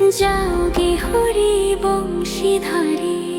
যাওগে Hari বংশীধারী।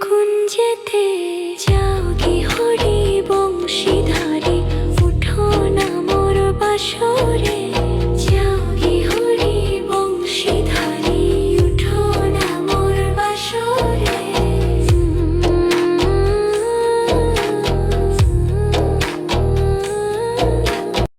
কুঞ্জেতে